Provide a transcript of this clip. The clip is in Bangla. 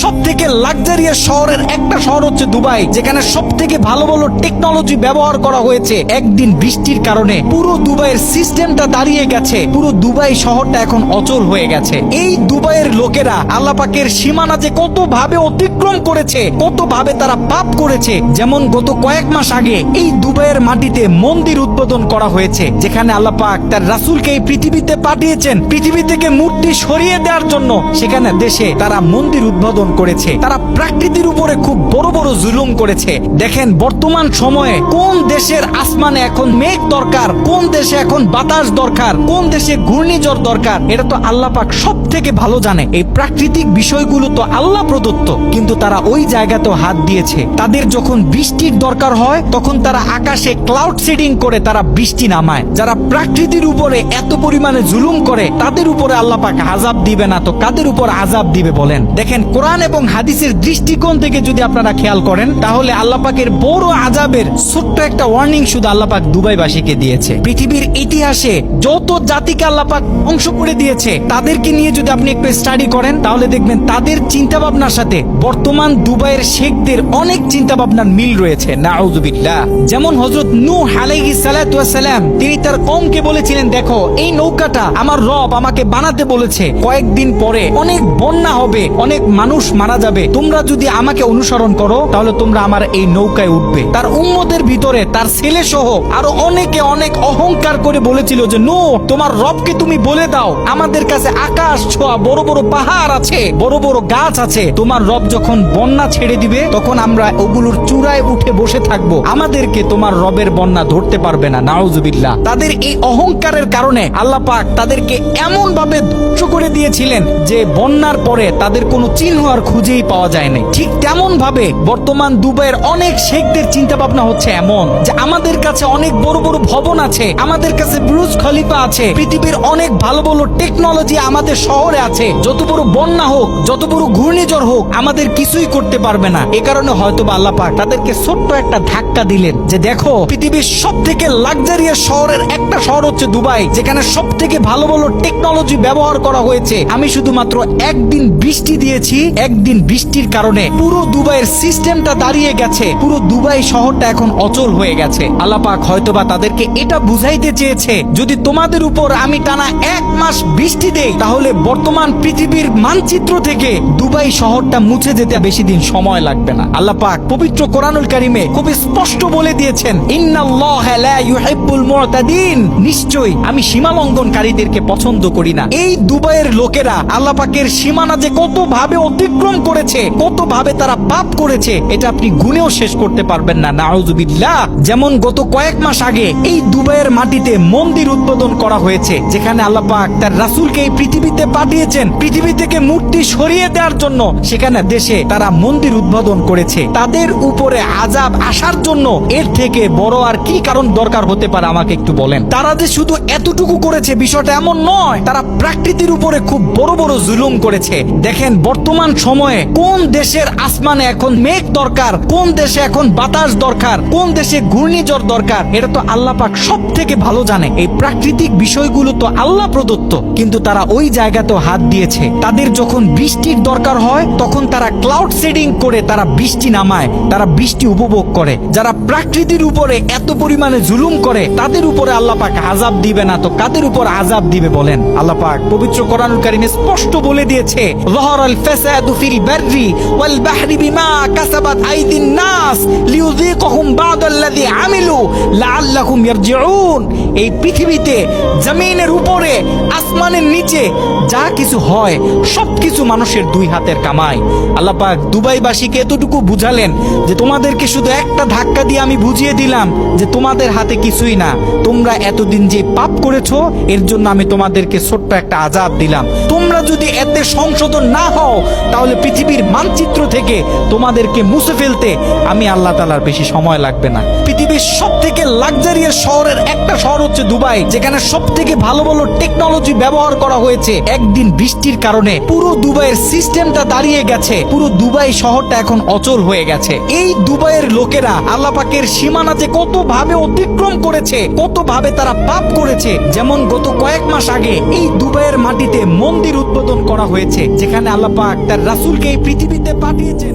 সব থেকে লাক্সারিয়াস শহরের একটা শহর হচ্ছে দুবাই, যেখানে সব থেকে ভালো ভালো টেকনোলজি ব্যবহার করা হয়েছে। একদিন বৃষ্টির কারণে পুরো দুবাইয়ের সিস্টেমটা দাঁড়িয়ে গেছে। পুরো দুবাই শহরটা এখন অচল হয়ে গেছে। এই দুবাইয়ের লোকেরা আল্লাহ পাকের সীমানা যে কত ভাবে অতিক্রম করেছে কত ভাবে তারা পাপ করেছে, যেমন গত কয়েক মাস আগে এই দুবাইয়ের মাটিতে মন্দির উদ্বোধন করা হয়েছে, যেখানে আল্লাহ পাক তার রাসূলকে এই পৃথিবীতে পাঠিয়েছেন। পৃথিবী থেকে মূর্তি সরিয়ে দেওয়ার জন্য সেখানে দেশে তারা মন্দির উদ্বোধন করেছে। তারা প্রাকৃতির উপরে খুব বড় বড় জুলুম করেছে। দেখেন, বর্তমান সময়ে কোন দেশের আসমানে এখন মেঘ দরকার, কোন দেশে এখন বাতাস দরকার, কোন দেশে ঘূর্ণিঝড় দরকার, এটা তো আল্লাহ পাক সব থেকে ভালো জানে। এই প্রাকৃতিক বিষয়গুলো তো আল্লাহ প্রদত্ত, কিন্তু তারা ওই জায়গাতেও হাত দিয়েছে। তাদের যখন বৃষ্টির দরকার হয়, তখন তারা আকাশে ক্লাউড সেডিং করে তারা বৃষ্টি নামায়। যারা প্রাকৃতির উপরে এত পরিমাণে জুলুম করে, তাদের উপরে আল্লাহ পাক আজাব দিবে না, তো কাদের উপর আজাব দিবে বলেন? দেখেন কোরআন এবং হাদিসের দৃষ্টিকোণ থেকে যদি আপনারা খেয়াল করেন, তাহলে আল্লাহ পাকের বড় আজাবের ছোট্ট একটা ওয়ার্নিং শুধু আল্লাহ পাক দুবাইবাসীকে দিয়েছে। পৃথিবীর ইতিহাসে যত জাতিকে আল্লাহ পাক ধ্বংস করে দিয়েছে, তাদেরকে নিয়ে যদি আপনি একটু স্টাডি করেন, তাহলে দেখবেন তাদের চিন্তা ভাবনার সাথে বর্তমান দুবাইয়ের শেখদের অনেক চিন্তা ভাবনার মিল রয়েছে। নাউজুবিল্লাহ যেমন হযরত নু ওয়াস সালাম তিনি তার কওমকে বলেছিলেন, দেখো, এই নৌকাটা আমার রব আমাকে বানাতে বলেছে। কয়েকদিন পরে অনেক বন্যা হবে, অনেক মানুষ মারা যাবে। তোমরা যদি আমাকে অনুসরণ করো, তাহলে তোমরা আমার এই নৌকায় উঠবে। তার উম্মতের ভিতরে তার ছেলে সহ আরও অনেকে অনেক অহংকার করে বলেছিল যে, নো, তোমার রবকে তুমি বলে দাও। আমাদের কাছে আকাশ ছোঁয়া, বড় বড় পাহাড় আছে, বড় বড় গাছ আছে। তোমার রব যখন বন্যা ছেড়ে দিবে, তখন আমরা ওগুলোর চূড়ায় উঠে বসে থাকব। আমাদেরকে তোমার রবের বন্যা ধরতে পারবে না, নাউজুবিল্লাহ। তাদের এই অহংকারের কারণে আল্লাহ পাক তাদেরকে এমন ভাবে ধ্বংস করে দিয়েছিলেন যে, বন্যার পরে তাদের কোনো চিহ্ন আর খুঁজেই পাওয়া যায়নি। ঠিক তেমন ভাবে বর্তমান দুবাইয়ের অনেক শেখদের চিন্তা ভাবনা হচ্ছে এমন যে আমাদের কাছে অনেক বড় বড় ভবন আছে, আমাদের কাছে ব্রুজ খলিফা আছে, পৃথিবীর অনেক ভালো ভালো টেকনোলজি আমাদের শহরে আছে। যত বড় বন্যা হোক, যত বড় ঘূর্ণিঝড় হোক, আমাদের কিছুই করতে পারবে না। এ কারণে হয়তো আল্লাহ পাক তাদেরকে ছোট্ট একটা ধাক্কা দিলেন যে দেখো, পৃথিবীর সব থেকে লাক্সারিয়াস শহরের একটা শহর হচ্ছে দুবাই, যেখানে সব থেকে ভালো ভালো টেকনোলজি ব্যবহার করা হয়েছে। আমি শুধুমাত্র একদিন বৃষ্টি দিয়েছি একদিন বৃষ্টির কারণে পুরো দুবাইয়ের সিস্টেমটা দাঁড়িয়ে গেছে। পুরো দুবাই শহরটা এখন অচল হয়ে গেছে। আল্লাপাক হয়তোবা তাদেরকে এটা বুঝাইতে চেয়েছে, যদি তোমাদের উপর আমি টানা এক মাস বৃষ্টি দেই, তাহলে বর্তমান পৃথিবীর মানচিত্র থেকে দুবাই শহরটা মুছে যেতে বেশি দিন সময় লাগবে না। আল্লাহ পাক পবিত্র কোরআনুল কারিমে খুব স্পষ্ট বলে দিয়েছেন নিশ্চয়ই আমি সীমা লঙ্ঘনকারীদেরকে পছন্দ করি না। এই দুবাইয়ের লোকেরা আল্লাহ পাকের সীমানা যে কত ভাবে অতিক্রম করেছে কত ভাবে তারা পাপ করেছে, এটা আপনি গুনেও শেষ করতে পারবেন না। নাউজুবিল্লাহ, যেমন গত কয়েক মাস আগে এই দুবাইয়ের মাটিতে মন্দির উদ্বোধন করা হয়েছে, যেখানে আল্লাহ পাক তার রাসূলকে এই পৃথিবীতে পাঠিয়েছেন। পৃথিবী থেকে মূর্তি সরিয়ে দেওয়ার জন্য সেখানে দেশে তারা মন্দির উদ্বোধন করেছে। তাদের উপরে আজাব আসার জন্য এর থেকে বড় আর কি কারণ দরকার হতে পারে, আমাকে একটু বলেন। তারা যে শুধু এতটুকু করেছে, বিষয়টা এমন নয়, তারা প্রাকৃতির উপরে খুব বড় বড় জুলুম করেছে। দেখেন, বর্তমান সময়ে কোন দেশের আসমানে এখন মেঘ দরকার, কোন দেশে এখন বাতাস দরকার, কোন দেশে ঘূর্ণিঝড় দরকার, এটা তো আল্লাহ পাক সব থেকে ভালো জানে। এই প্রাকৃতিক বিষয়গুলো তো আল্লাহ প্রদত্ত, কিন্তু তারা ওই জায়গাতেও হাত দিয়েছে। তাদের যখন বৃষ্টির দরকার হয়, তখন তারা ক্লাউড সেডিং করে তারা বৃষ্টি নামায়, তারা বৃষ্টি উপভোগ করে। যারা প্রাকৃতির উপরে এত পরিমাণে জুলুম করে, তাদের উপরে আল্লাহ পাক আজাব দিবে না তো কাদের উপর আজাব দিবে বলেন? আল্লাহ পাক পবিত্র কোরআনুল কারিমে স্পষ্ট বলে দিয়েছে যহরাল ফাসাদু ফিল বাররি ওয়াল বাহরি বিমা কাসাবাত আইদিন নাস লিউযীকাহুম বাদাল্লাযী আমিলু লাআল্লাহুম ইয়ারজিউন এই পৃথিবীতে, জমিনের উপরে, আসমানের নিচে যা কিছু হয়, সবকিছু মানুষের দুই হাতের কামাই। আল্লাহ দুবাইবাসীকে এতটুকু বুঝালেন যে তোমাদেরকে শুধু একটা ধাক্কা দিয়ে আমি বুঝিয়ে দিলাম যে তোমাদের হাতে কিছুই না। তোমরা এতদিন যে পাপ করেছ, এর জন্য আমি তোমাদেরকে ছোট্ট একটা আজাব দিলাম। তোমরা যদি এতে সংশোধন না হও, তাহলে পৃথিবীর মানচিত্র থেকে তোমাদেরকে মুছে ফেলতে আমি আল্লাহ তালার বেশি সময় লাগবে না। পৃথিবীর সব থেকে লাক্সারিয়াস শহরের একটা শহর হচ্ছে দুবাই, যেখানে সব থেকে ভালো ভালো টেকনোলজি ব্যবহার করা হয়েছে। একদিন বৃষ্টির কারণে পুরো দুবাইয়ের সিস্টেমটা দাঁড়িয়ে গেছে। পুরো দুবাই শহরটা এখন অচল হয়ে গেছে। এই দুবাইয়ের লোকেরা আল্লাপাকের সীমানা যে কত ভাবে অতিক্রম করেছে কত ভাবে তারা পাপ করেছে, যেমন গত কয়েক মাস আগে এই দুবাইয়ের মাটিতে মন্দির উদ্বোধন করা হয়েছে, যেখানে আল্লাপাক তার রাসূলকে এই পৃথিবীতে পাঠিয়েছে